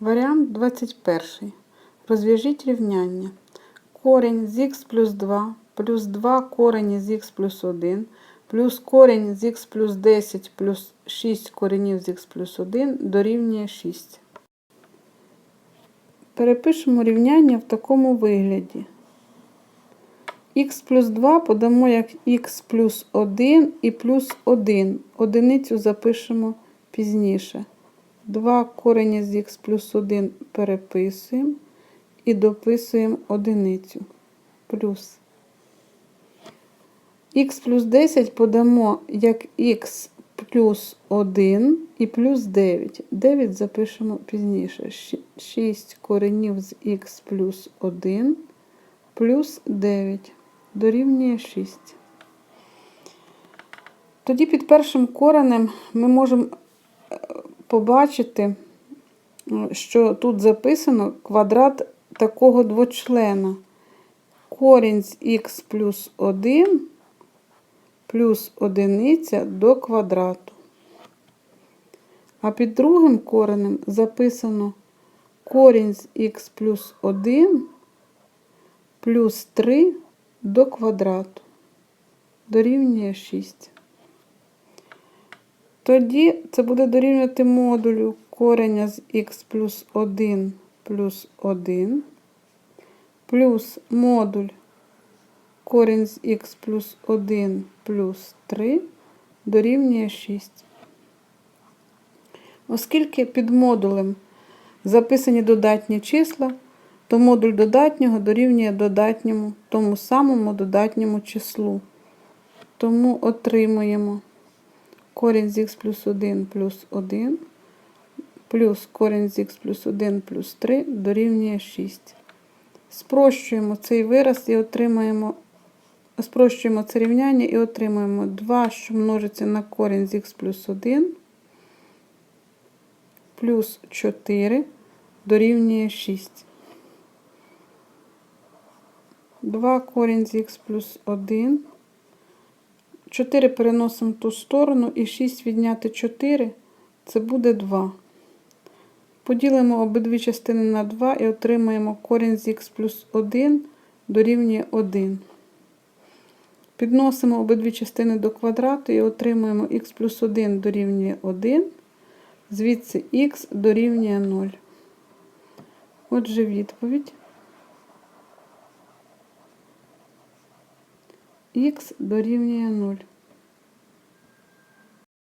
Варіант 21. Розв'яжіть рівняння. Корінь з х плюс 2 плюс 2 корені з х плюс 1 плюс корінь з х плюс 10 плюс 6 коренів з х плюс 1 дорівнює 6. Перепишемо рівняння в такому вигляді. х плюс 2 подамо як х плюс 1 і плюс 1. Одиницю запишемо пізніше. 2 корені з х плюс 1 переписуємо і дописуємо одиницю. Плюс. х плюс 10 подамо як х плюс 1 і плюс 9. 9 запишемо пізніше. 6 коренів з х плюс 1 плюс 9 дорівнює 6. Тоді під першим коренем ми можемо побачити, що тут записано квадрат такого двочлена. Корінь з х плюс 1 плюс одиниця до квадрату. А під другим коренем записано корінь з х плюс 1 плюс 3 до квадрату. Дорівнює 6. Тоді це буде дорівнювати модулю кореня з х плюс 1 плюс 1 плюс модуль корінь з х плюс 1 плюс 3 дорівнює 6. Оскільки під модулем записані додатні числа, то модуль додатнього дорівнює додатньому, тому самому додатньому числу. Тому отримуємо корінь з х плюс 1 плюс 1 плюс корінь з х плюс 1 плюс 3 дорівнює 6. Спрощуємо цей вираз і отримаємо, спрощуємо це рівняння і отримаємо 2, що множиться на корінь з х плюс 1 плюс 4 дорівнює 6. 2 корінь з х плюс 1. 4 переносимо в ту сторону і 6 відняти 4 це буде 2. Поділимо обидві частини на 2 і отримаємо корінь з х плюс 1 дорівнює 1. Підносимо обидві частини до квадрату і отримуємо х плюс 1 дорівнює 1. Звідси х дорівнює 0. Отже, відповідь. Х дорівнює 0.